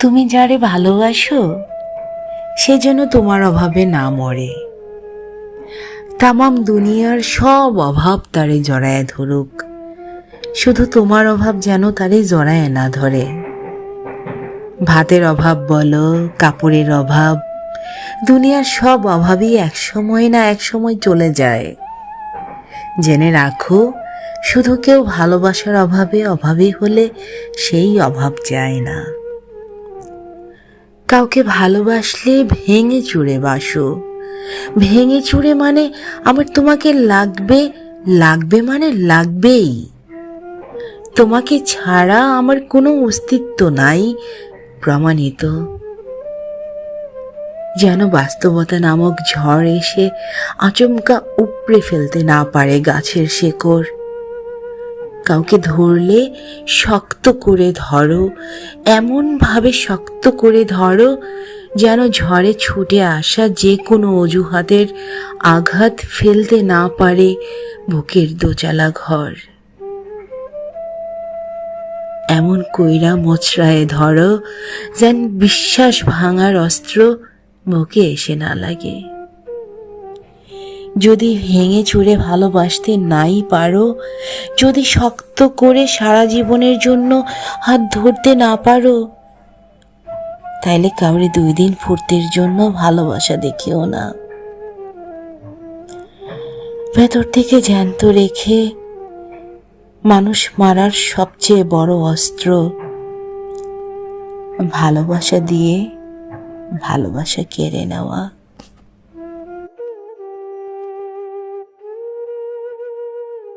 তুমি যারে ভালোবাসো, সে যেন তোমার অভাবে না মরে। তামাম দুনিয়ার সব অভাব তারে জড়ায় ধরুক, শুধু তোমার অভাব যেন তারে জড়ায় না ধরে। ভাতের অভাব বলো, কাপড়ের অভাব, দুনিয়ার সব অভাবই এক সময় না এক সময় চলে যায়। জেনে রাখো, শুধু কেউ ভালোবাসার অভাবে অভাবী হলে সেই অভাব যায় না। কাউকে ভালোবাসলে ভেঙে চুরে বাসো। ভেঙে চুরে মানে আমার তোমাকে লাগবে লাগবে মানে লাগবেই। তোমাকে ছাড়া আমার কোনো অস্তিত্ব নাই, প্রমাণিত। যেন বাস্তবতা নামক ঝড় এসে আচমকা উপড়ে ফেলতে না পারে গাছের শেকড়। কাউকে ধরলে শক্ত করে ধরো, এমনভাবে শক্ত করে ধরো যেন ঝড়ে ছুটে আসা যে কোনো অজুহাতের আঘাত ফেলতে না পারে বুকের দোচালা ঘর। এমন কইরা মোচড়ায় ধরো যেন বিশ্বাস ভাঙার অস্ত্র বুকে এসে না লাগে। যদি ভেঙে চুরে ভালোবাসতে নাই পারো, যদি শক্ত করে সারা জীবনের জন্য হাত ধরতে না পারো, তাইলে কাউরে দুই দিন ফুর্তির জন্য ভালোবাসা দেখিও না। ভেতর থেকে জ্যান্ত রেখে মানুষ মারার সবচেয়ে বড় অস্ত্র, ভালোবাসা দিয়ে ভালোবাসা কেড়ে নেওয়া।